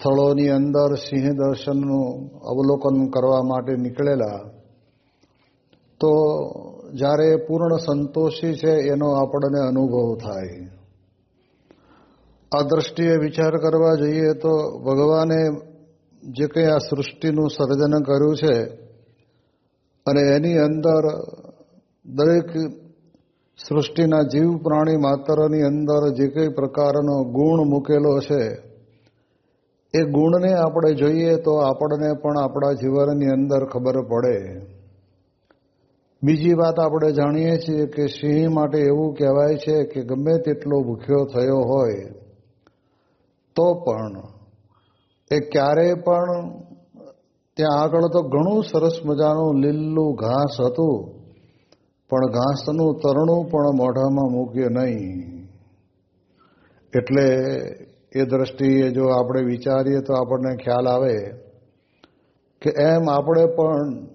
સ્થળોની અંદર સિંહ દર્શનનું અવલોકન કરવા માટે નીકળેલા, તો જ્યારે પૂર્ણ સંતોષી છે એનો આપણને અનુભવ થાય. આ દ્રષ્ટિએ વિચાર કરવા જઈએ તો ભગવાને જે કંઈ આ સૃષ્ટિનું સર્જન કર્યું છે અને એની અંદર દરેક સૃષ્ટિના જીવ પ્રાણી માત્રની અંદર જે કંઈ પ્રકારનો ગુણ મૂકેલો છે એ ગુણને આપણે જોઈએ તો આપણને પણ આપણા જીવનની અંદર ખબર પડે. બીજી વાત આપણે જાણીએ છીએ કે સિંહ માટે એવું કહેવાય છે કે ગમે તેટલો ભૂખ્યો થયો હોય, તો પણ એ ક્યારેય પણ ત્યાં આગળ તો ઘણું સરસ મજાનું લીલું ઘાસ હતું, પણ ઘાસનું તરણું પણ મોઢામાં મૂકે નહીં. એટલે એ દ્રષ્ટિએ જો આપણે વિચારીએ તો આપણને ખ્યાલ આવે કે એમ આપણે પણ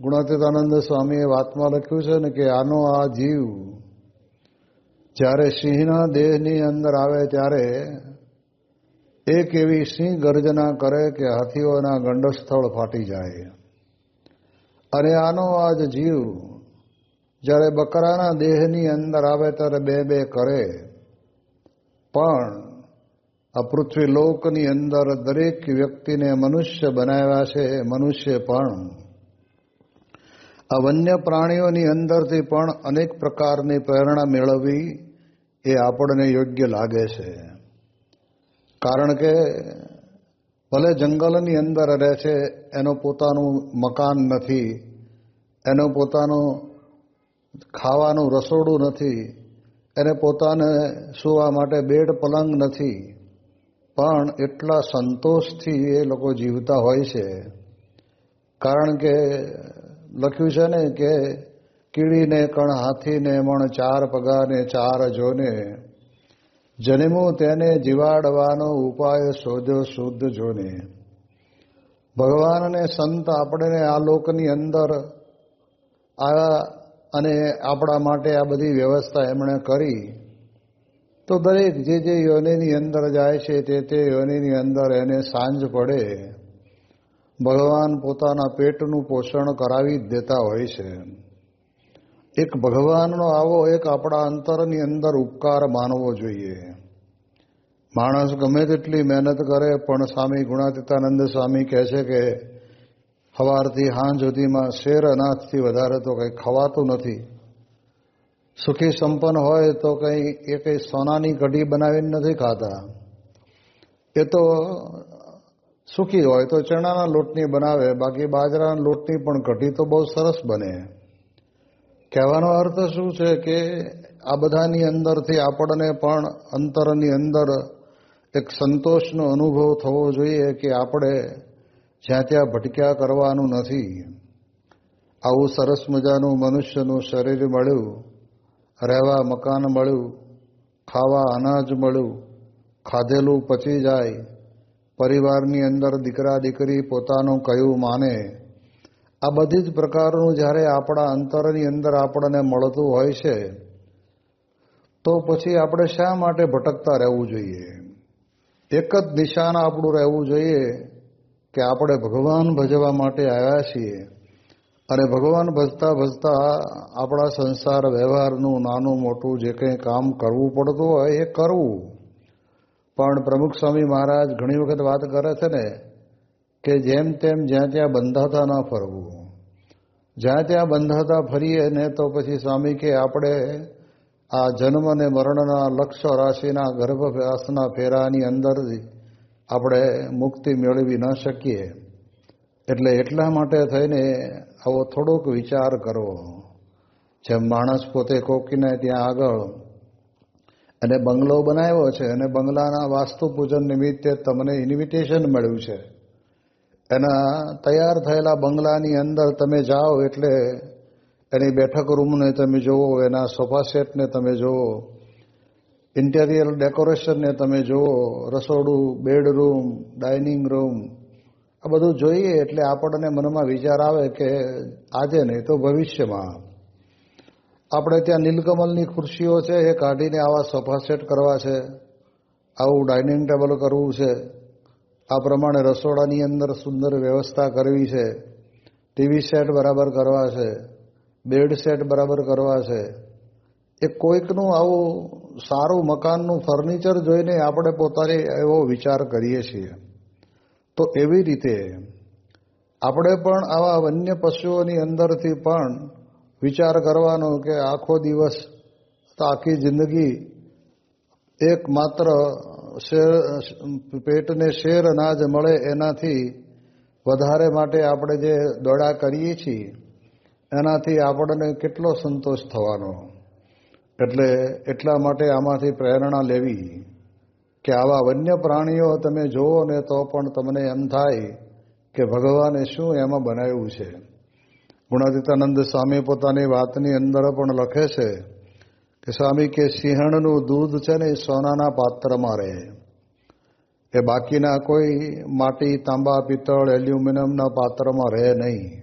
ગુણાતીતાનંદ સ્વામીએ વાતમાં લખ્યું છે ને કે આનો આ જીવ જ્યારે સિંહના દેહની અંદર આવે ત્યારે એક એવી સિંહ ગર્જના કરે કે હાથીઓના ગંડસ્થળ ફાટી જાય. અને આનો આજ જીવ જ્યારે બકરાના દેહની અંદર આવે ત્યારે બે બે કરે. પણ આ પૃથ્વી લોકની અંદર દરેક વ્યક્તિને મનુષ્ય બનાવ્યા છે મનુષ્ય પણ. આ વન્ય પ્રાણીઓની અંદરથી પણ અનેક પ્રકારની પ્રેરણા મેળવવી એ આપણને યોગ્ય લાગે છે. કારણ કે ભલે જંગલની અંદર રહે છે, એનો પોતાનું મકાન નથી, એનો પોતાનું ખાવાનું રસોડું નથી, એને પોતાને સુવા માટે બેડ પલંગ નથી પણ એટલા સંતોષથી એ લોકો જીવતા હોય છે. કારણ કે લખ્યું છે ને કે કીડીને કણ હાથીને મણ ચાર પગાને ચાર જોને. જન્મું તેને જીવાડવાનો ઉપાય શોધો શુદ્ધ જોને. ભગવાનને સંત આપણને આ લોકની અંદર આ અને આપણા માટે આ બધી વ્યવસ્થા એમણે કરી. તો દરેક જે જે યોનિની અંદર જાય છે, તે તે યોનિની અંદર એને સાંજ પડે. ભગવાન પોતાના પેટનું પોષણ કરાવી જ દેતા હોય છે. એક ભગવાનનો આવો એક આપણા અંતરની અંદર ઉપકાર માનવો જોઈએ. માણસ ગમે તેટલી મહેનત કરે, પણ સ્વામી ગુણાતીતાનંદ સ્વામી કહે છે કે સવારથી હાંજ સુધીમાં શેર અનાજથી વધારે તો કંઈ ખવાતું નથી. સુખી સંપન્ન હોય તો કંઈ એ કંઈ સોનાની કઢી બનાવીને નથી ખાતા. એ તો સુખી હોય તો ચણાના લોટની બનાવે, બાકી બાજરાના લોટની પણ કઢી તો બહુ સરસ બને. કહેવાનો અર્થ શું છે કે આ બધાની અંદરથી આપણને પણ અંતરની અંદર એક સંતોષનો અનુભવ થવો જોઈએ કે આપણે જ્યાં ત્યાં ભટક્યા કરવાનું નથી. આવું સરસ મજાનું મનુષ્યનું શરીર મળ્યું. રહેવા મકાન મળ્યું, ખાવા અનાજ મળ્યું, ખાધેલું પચી જાય. પરિવારની અંદર દીકરા દીકરી પોતાનું કયું માને? આ બધી જ પ્રકારનું જ્યારે આપણા અંતરની અંદર આપણને મળતું હોય છે, તો પછી આપણે શા માટે ભટકતા રહેવું જોઈએ? એક જ નિશાન આપણું રહેવું જોઈએ કે આપણે ભગવાન ભજવા માટે આવ્યા છીએ. અને ભગવાન ભજતા ભજતા આપણા સંસાર વ્યવહારનું નાનું મોટું જે કંઈ કામ કરવું પડતું હોય એ કરવું. પણ પ્રમુખ સ્વામી મહારાજ ઘણી વખત વાત કરે છે ને કે જેમ તેમ જ્યાં ત્યાં બંધાતા ન ફરવું. જ્યાં ત્યાં બંધાતા ફરીએ ને તો પછી સ્વામી કે આપણે આ જન્મ અને મરણના લક્ષ્ય રાશિના ગર્ભવ્યાસના ફેરાની અંદર આપણે મુક્તિ મેળવી ન શકીએ. એટલે એટલા માટે થઈને આવો થોડોક વિચાર કરવો જેમ માણસ પોતે કોકીને ત્યાં આગળ અને બંગલો બનાવ્યો છે અને બંગલાના વાસ્તુ પૂજન નિમિત્તે તમને ઇન્વિટેશન મળ્યું છે. એના તૈયાર થયેલા બંગલાની અંદર તમે જાઓ એટલે એની બેઠક રૂમને તમે જુઓ, એના સોફા સેટને તમે જુઓ ઇન્ટેરિયર ડેકોરેશનને તમે જુઓ, રસોડું બેડરૂમ ડાઇનિંગ રૂમ આ બધું જોઈએ એટલે આપણને મનમાં વિચાર આવે કે આજે નહીં તો ભવિષ્યમાં. આપણે ત્યાં નીલકમલની ખુરશીઓ છે, એ કાઢીને આવા સોફા સેટ કરવા છે, આવું ડાઇનિંગ ટેબલ કરવું છે, આ પ્રમાણે રસોડાની અંદર સુંદર વ્યવસ્થા કરવી છે, ટીવી સેટ બરાબર કરવા છે, બેડ સેટ બરાબર કરવા છે. એ કોઈકનું આવું સારું મકાનનું ફર્નિચર જોઈને આપણે પોતાને એવો વિચાર કરીએ છીએ. તો એવી રીતે આપણે પણ આવા વન્ય પશુઓની અંદરથી પણ વિચાર કરવાનો કે આખો દિવસ આખી જિંદગી એક માત્ર શેર, પેટને શેર અનાજ મળે એનાથી વધારે માટે આપણે જે દોડા કરીએ છીએ, એનાથી આપણને કેટલો સંતોષ થવાનો? એટલે એટલા માટે આમાંથી પ્રેરણા લેવી. કે આવા વન્ય પ્રાણીઓ તમે જોવો ને તો પણ તમને એમ થાય કે ભગવાને શું એમાં બનાવ્યું છે? ગુણાદિત્યાનંદ સ્વામી પોતાની વાતની અંદર પણ લખે છે કે સ્વામી કે સિંહણનું દૂધ છે ને એ સોનાના પાત્રમાં રહે. એ બાકીના કોઈ માટી, તાંબા, પિત્તળ, એલ્યુમિનિયમના પાત્રમાં રહે નહીં.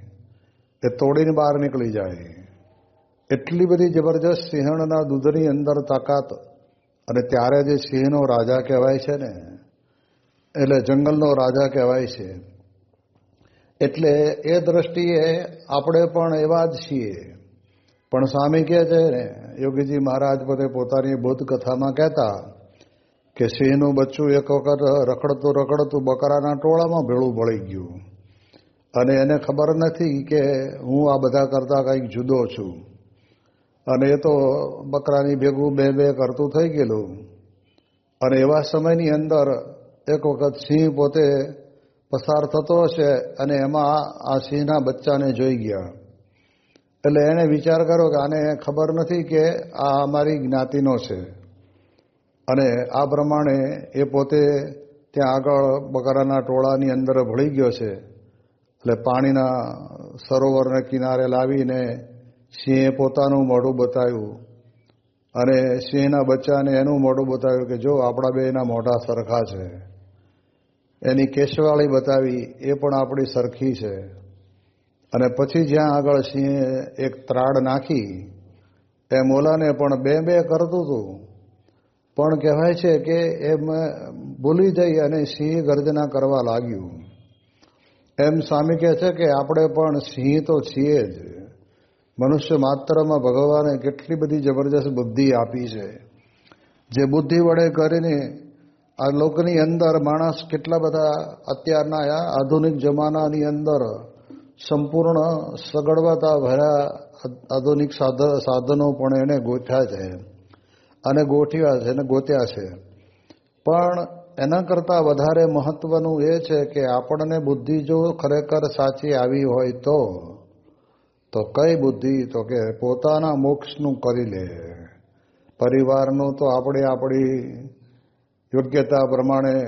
એ તોડીને બહાર નીકળી જાય. એટલી બધી જબરજસ્ત સિંહણના દૂધની અંદર તાકાત અને ત્યારે જે સિંહનો રાજા કહેવાય છે ને, એટલે જંગલનો રાજા કહેવાય છે. એટલે એ દ્રષ્ટિએ આપણે પણ એવા જ છીએ. પણ સ્વામી કહે છે ને, યોગીજી મહારાજ પોતે પોતાની બુદ્ધ કથામાં કહેતા કે સિંહનું બચ્ચું એક વખત રખડતું રખડતું બકરાના ટોળામાં ભેળું ભળી ગયું. અને એને ખબર નથી કે હું આ બધા કરતાં કંઈક જુદો છું. અને એ તો બકરાની ભેગું બે બે કરતું થઈ ગયેલું. અને એવા સમયની અંદર એક વખત સિંહ પોતે પસાર થતો હશે અને એમાં આ સિંહના બચ્ચાને જોઈ ગયા. એટલે એણે વિચાર કર્યો કે આને ખબર નથી કે આ અમારી જ્ઞાતિનો છે. અને આ પ્રમાણે એ પોતે ત્યાં આગળ બકરાના ટોળાની અંદર ભળી ગયો છે. એટલે પાણીના સરોવરને કિનારે લાવીને સિંહે પોતાનું મોઢું બતાવ્યું અને સિંહના બચ્ચાને એનું મોઢું બતાવ્યું કે જો આપણા બેના મોઢા સરખા છે. એની કેશવાળી બતાવી, એ પણ આપણી સરખી છે. અને પછી જ્યાં આગળ સિંહે એક ત્રાડ નાખી, એ મોલાને પણ બે બે કરતું હતું પણ કહેવાય છે કે એમ ભૂલી જઈ અને સિંહ ગર્જના કરવા લાગ્યું. એમ સ્વામી કહે છે કે આપણે પણ સિંહ તો છીએ જ. મનુષ્ય માત્રમાં ભગવાને કેટલી બધી જબરજસ્ત બુદ્ધિ આપી છે. જે બુદ્ધિ વડે કરીને આ લોકની અંદર માણસ કેટલા બધા અત્યારના આધુનિક જમાનાની અંદર સંપૂર્ણ સગડવાતા ભર્યા આધુનિક સાધનો પણ એને ગોઠ્યા છે અને ગોઠ્યા છે અને ગોત્યા છે. પણ એના કરતાં વધારે મહત્વનું એ છે કે આપણને બુદ્ધિ જો ખરેખર સાચી આવી હોય તો તો કઈ બુદ્ધિ? તો કે પોતાના મોક્ષનું કરી લે. પરિવારનું તો આપણે આપણી યોગ્યતા પ્રમાણે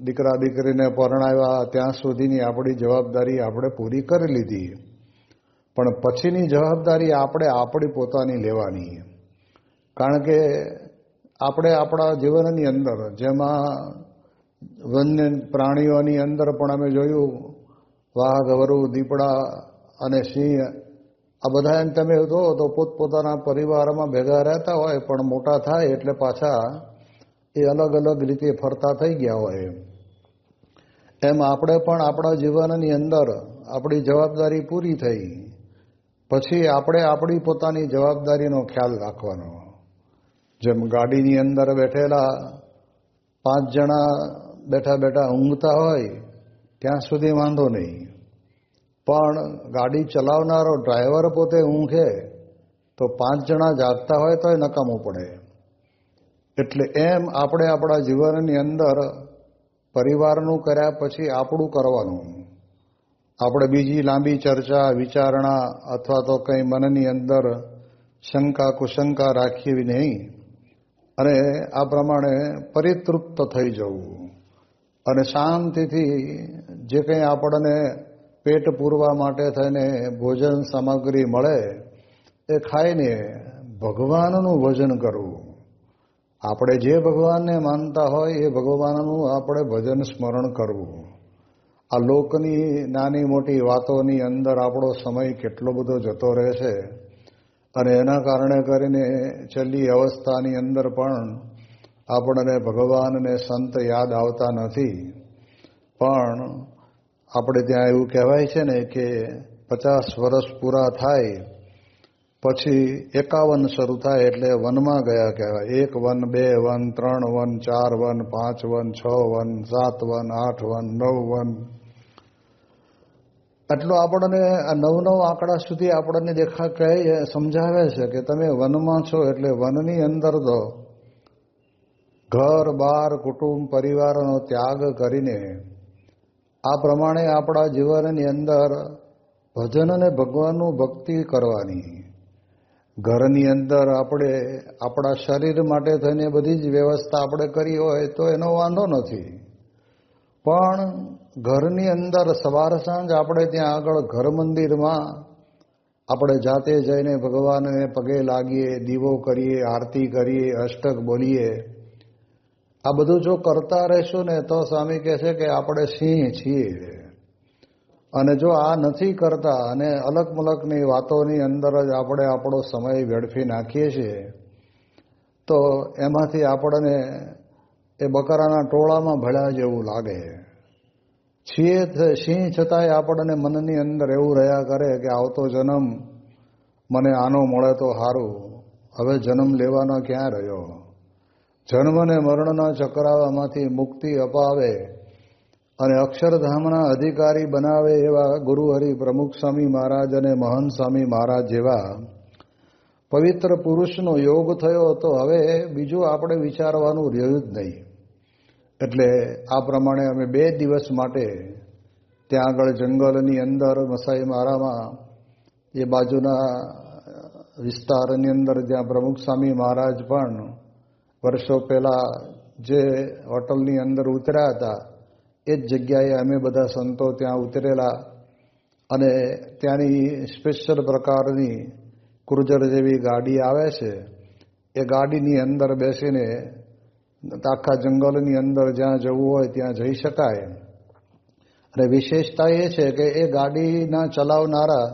દીકરા દીકરીને પરણાવ્યા, ત્યાં સુધીની આપણી જવાબદારી આપણે પૂરી કરી લીધી. પણ પછીની જવાબદારી આપણે આપણી પોતાની લેવાની. કારણ કે આપણે આપણા જીવનની અંદર, જેમાં વન્ય પ્રાણીઓની અંદર પણ અમે જોયું, વાઘ, વરુ, દીપડા અને સિંહ આ બધા એમ તમે જો તો પોતપોતાના પરિવારમાં ભેગા રહેતા હોય, પણ મોટા થાય એટલે પાછા એ અલગ અલગ રીતે ફરતા થઈ ગયા હોય એમ આપણે પણ આપણા જીવનની અંદર આપણી જવાબદારી પૂરી થઈ. પછી આપણે આપણી પોતાની જવાબદારીનો ખ્યાલ રાખવાનો. જેમ ગાડીની અંદર બેઠેલા પાંચ જણા બેઠા બેઠા ઊંઘતા હોય, ત્યાં સુધી વાંધો નહીં. પણ ગાડી ચલાવનારો ડ્રાઈવર પોતે ઊંઘે તો પાંચ જણા જાગતા હોય તોય નકામું પડે. એટલે એમ આપણે આપણા જીવનની અંદર પરિવારનું કર્યા પછી આપણું કરવાનું. આપણે બીજી લાંબી ચર્ચા, વિચારણા અથવા તો કંઈ મનની અંદર શંકા કુશંકા રાખીએ નહીં. અને આ પ્રમાણે પરિતૃપ્ત થઈ જવું. અને શાંતિથી જે કંઈ આપણને પેટ પૂરવા માટે થઈને ભોજન સામગ્રી મળે, એ ખાઈને ભગવાનનું ભજન કરવું. આપણે જે ભગવાનને માનતા હોય, એ ભગવાનનું આપણે ભજન સ્મરણ કરવું. આ લોકની નાની મોટી વાતોની અંદર આપણો સમય કેટલો બધો જતો રહે છે અને એના કારણે કરીને છેલ્લી અવસ્થાની અંદર પણ આપણને ભગવાનને સંત યાદ આવતા નથી. પણ આપણે ત્યાં એવું કહેવાય છે ને કે પચાસ વર્ષ પૂરા થાય, પછી એકાવન શરૂ થાય એટલે વનમાં ગયા કહેવાય. એક વન, બે વન, ત્રણ વન, ચાર વન, પાંચ વન, છ વન, સાત વન, આઠ વન, નવ વન. એટલો આપણને આ નવ નવ આંકડા સુધી આપણને દેખા કહે સમજાવે છે કે તમે વનમાં છો એટલે વનની અંદર તો ઘર, બાર, કુટુંબ, પરિવારનો ત્યાગ કરીને આ પ્રમાણે આપણા જીવનની અંદર ભજન અને ભગવાનનું ભક્તિ કરવાની. ઘરની અંદર આપણે આપણા શરીર માટે થઈને બધી જ વ્યવસ્થા આપણે કરી હોય તો એનો વાંધો નથી. પણ ઘરની અંદર સવાર સાંજ આપણે ત્યાં આગળ ઘર મંદિરમાં આપણે જાતે જઈને ભગવાનને પગે લાગીએ, દીવો કરીએ, આરતી કરીએ, અષ્ટક બોલીએ. આ બધું જો કરતા રહેશું ને તો સ્વામી કહે છે કે આપણે સિંહ છીએ. અને જો આ નથી કરતા અને અલગ મલકની વાતોની અંદર જ આપણે આપણો સમય વેડફી નાખીએ છીએ, તો એમાંથી આપણને એ બકરાના ટોળામાં ભળ્યા જેવું લાગે. છીએ સિંહ છતાંય આપણને મનની અંદર એવું રહ્યા કરે કે આવતો જન્મ મને આનો મળે તો સારું હવે જન્મ લેવાનો ક્યાં રહ્યો? જન્મ અને મરણના ચક્રાવામાંથી મુક્તિ અપાવે અને અક્ષરધામના અધિકારી બનાવે એવા ગુરુહરિ પ્રમુખ સ્વામી મહારાજ અને મહંત સ્વામી મહારાજ જેવા પવિત્ર પુરુષનો યોગ થયો તો હવે બીજું આપણે વિચારવાનું રહ્યું જ નહીં. એટલે આ પ્રમાણે અમે બે દિવસ માટે ત્યાં આગળ જંગલની અંદર મસાઈ મારામાં એ બાજુના વિસ્તારની અંદર જ્યાં પ્રમુખ સ્વામી મહારાજ પણ વર્ષો પહેલાં જે હોટલની અંદર ઉતર્યા હતા, એ જ જગ્યાએ અમે બધા સંતો ત્યાં ઉતરેલા અને ત્યાંની સ્પેશિયલ પ્રકારની ક્રુઝર જેવી ગાડી આવે છે, એ ગાડીની અંદર બેસીને આખા જંગલની અંદર જ્યાં જવું હોય ત્યાં જઈ શકાય. અને વિશેષતા એ છે કે એ ગાડીના ચલાવનારા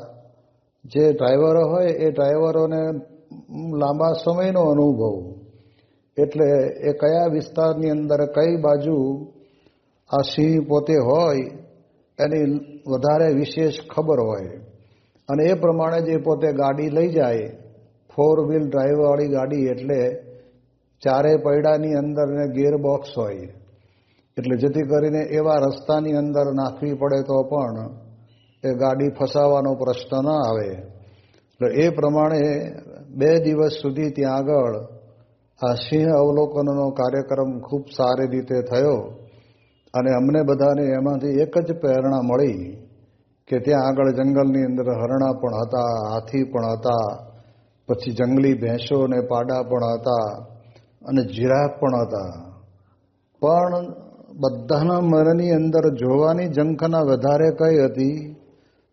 જે ડ્રાઈવરો હોય, એ ડ્રાઈવરોને લાંબા સમયનો અનુભવ. એટલે એ કયા વિસ્તારની અંદર કઈ બાજુ આ સિંહ પોતે હોય, એની વધારે વિશેષ ખબર હોય. અને એ પ્રમાણે જે પોતે ગાડી લઈ જાય ફોર વ્હીલ ડ્રાઈવવાળી ગાડી એટલે ચારે પૈડાની અંદર ને ગેરબોક્સ હોય. એટલે જેથી કરીને એવા રસ્તાની અંદર નાખવી પડે તો પણ એ ગાડી ફસાવાનો પ્રશ્ન ન આવે. એટલે એ પ્રમાણે બે દિવસ સુધી ત્યાં આગળ આ સિંહ અવલોકનનો કાર્યક્રમ ખૂબ સારી રીતે થયો અને અમને બધાને એમાંથી એક જ પ્રેરણા મળી કે ત્યાં આગળ જંગલની અંદર હરણા પણ હતા, હાથી પણ હતા, પછી જંગલી ભેંસો ને પાડા પણ હતા અને જીરાફ પણ હતા. પણ બધાના મનની અંદર જોવાની ઝંખના વધારે કઈ હતી?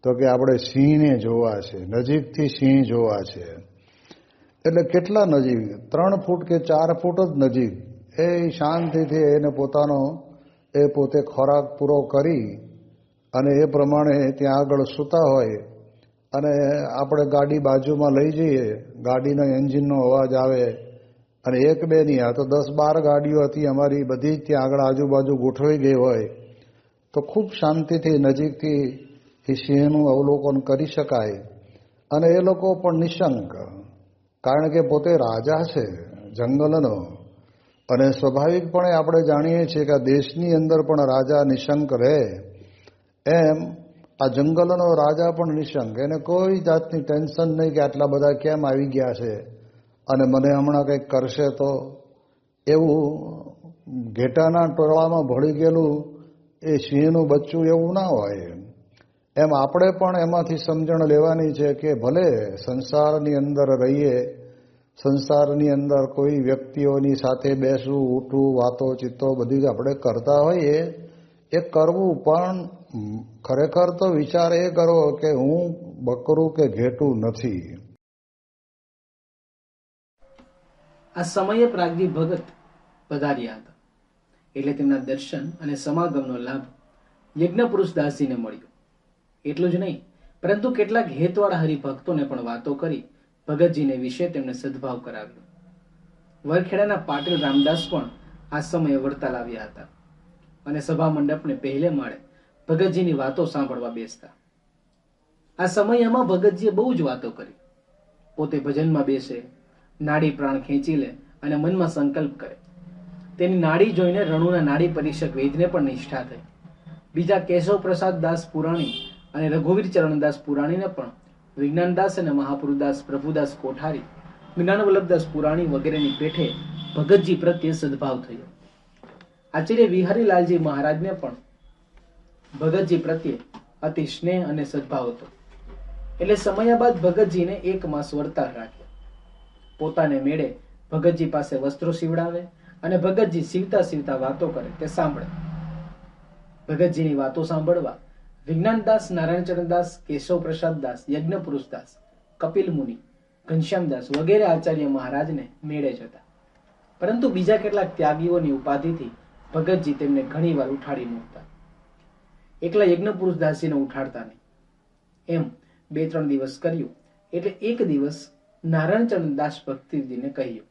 તો કે આપણે સિંહને જોવા છે, નજીકથી સિંહ જોવા છે. એટલે કેટલા નજીક? ત્રણ ફૂટ કે ચાર ફૂટ જ નજીક. એ શાંતિથી એને પોતાનો, એ પોતે ખોરાક પૂરો કરી અને એ પ્રમાણે ત્યાં આગળ સૂતા હોય અને આપણે ગાડી બાજુમાં લઈ જઈએ, ગાડીનો એન્જિનનો અવાજ આવે અને એક બે નહીં આ તો દસ બાર ગાડીઓ હતી અમારી, બધી જ ત્યાં આગળ આજુબાજુ ગોઠવાઈ ગઈ હોય. તો ખૂબ શાંતિથી નજીકથી એ સિંહનું અવલોકન કરી શકાય. અને એ લોકો પણ નિશંક. કારણ કે પોતે રાજા છે, જંગલનો. અને સ્વાભાવિકપણે આપણે જાણીએ છીએ કે આ દેશની અંદર પણ રાજા નિશંક રહે. એમ આ જંગલનો રાજા પણ નિશંક. એને કોઈ જાતની ટેન્શન નહીં કે આટલા બધા કેમ આવી ગયા છે. અને મને હમણાં કંઈક કરશે તો એવું ઘેટાના ટોળામાં ભળી ગયેલું એ સિંહનું બચ્ચું એવું ના હોય એમ આપણે પણ એમાંથી સમજણ લેવાની છે કે ભલે સંસારની અંદર રહીએ, સંસારની અંદર કોઈ વ્યક્તિઓની સાથે બેસવું, ઉઠવું, વાતો, ચિત્તો બધી આપણે કરતા હોઈએ, એ કરવું પણ ખરેખર તો વિચાર એ કરો કે હું બકરું કે ઘેટું નથી. આ સમયે પ્રાગજી ભગત પધાર્યા હતા. એટલે તેમના દર્શન અને સમાગમનો લાભ યજ્ઞ પુરુષ દાસીને મળ્યો. એટલું જ નહીં, પરંતુ કેટલાક હેતવાળા હરિભક્તોને પણ વાતો કરી ભગતજીને વિશે તેમણે સદભાવ કરાવ્યો. વરખેડાના પાટીલ રામદાસ પણ આ સમયે વડતાલ આવ્યા હતા અને સભા મંડપને પહેલે માળે ભગતજીની વાતો સાંભળવા બેસતા. આ સમયમાં ભગતજીએ બહુ જ વાતો કરી. પોતે ભજનમાં બેસે, નાડી પ્રાણ ખેંચી લે અને મનમાં સંકલ્પ કરે. તેની નાડી જોઈને રણુના નાડી પરીક્ષક વૈદને પણ નિષ્ઠા થઈ. બીજા કેશવ પ્રસાદ દાસ પુરાણી અને રઘુવીર ચરણદાસ પુરાણીને પણ વિજ્ઞાનદાસ અને મહાપુરુદાસ પ્રભુદાસ કોઠારી જ્ઞાન વલ્લભદાસ પુરાણી વગેરેની પેઠે ભગતજી પ્રત્યે સદભાવ થયો. આચાર્ય વિહારીલાલજી મહારાજને પણ ભગતજી પ્રત્યે અતિ સ્નેહ અને સદભાવ હતો. એટલે સમયા બાદ ભગતજીને એક માસ વર્તાર રાખ્યો. પોતાને મેળે ભગતજી પાસે વસ્ત્રો સીવડાવે અને ભગતજી સીવતા સીવતા વાતો કરે તે સાંભળે. ભગતજીની વાતો સાંભળવા વિજ્ઞાનદાસ, નારાયણચરણદાસ કેશવ પ્રસાદ દાસ યજ્ઞપુરુષ દાસ કપિલ મુનિ ઘનશ્યામદાસ વગેરે આચાર્ય મહારાજને મેળે જતા પરંતુ બીજા કેટલાક ત્યાગીઓની ઉપાધિથી ભગતજી તેમને ઘણીવાર ઉઠાડી મૂકતા. એકલા યજ્ઞપુરુષ દાસીને ઉઠાડતા નહીં. એમ બે ત્રણ દિવસ કર્યું, એટલે એક દિવસ નારાયણચંદ્ર દાસ ભક્તિજીને કહ્યું,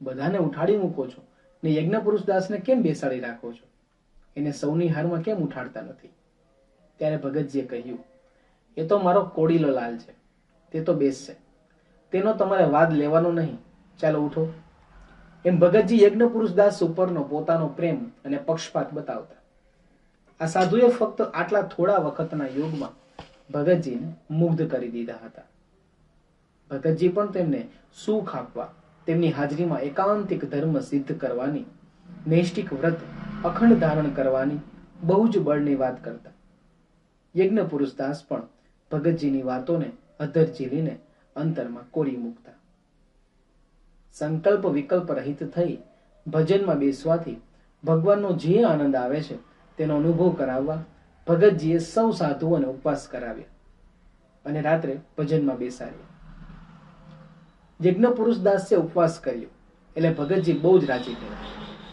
બધાને ઉઠાડી મૂકો છો ને યજ્ઞપુરુષ દાસને કેમ બેસાડી રાખો છો? એને સૌની હારમાં કેમ ઉઠાડતા નથી? ત્યારે ભગતજીએ કહ્યું, એ તો મારો કોડીલો લાલ છે, તે તો બેસશે તેનો તમારે વાદ લેવાનો નહીં. ચાલો ઉઠો. એમ ભગતજી યજ્ઞપુરુષ દાસ ઉપરનો પોતાનો પ્રેમ અને પક્ષપાત બતાવતા. આ સાધુએ ફક્ત આટલા થોડા વખતના યુગમાં ભગતજીને મુગ્ધ કરી દીધા હતા. ભગતજી પણ તેમને સુખ આપવા, તેમની હાજરીમાં એકાંતિક ધર્મ સિદ્ધ કરવાની નૈષ્ટિક વ્રત અખંડ ધારણ કરવાની બહુ જ બળની વાત કરતા. યજ્ઞ પુરુષ દાસ પણ ભગતજીની વાતોને અધર ઝીલીને અંતરમાં કોરી મૂકતા. સંકલ્પ વિકલ્પ રહિત થઈ ભજનમાં બેસવાથી ભગવાનનો જે આનંદ આવે છે તેનો અનુભવ કરાવવા ભગતજીએ સૌ સાધુઓને ઉપવાસ કરાવ્યા અને રાત્રે ભજનમાં બેસાડ્યા. યજ્ઞ પુરુષ દાસે ઉપવાસ કર્યો એટલે ભગતજી બહુ જ રાજી થયા.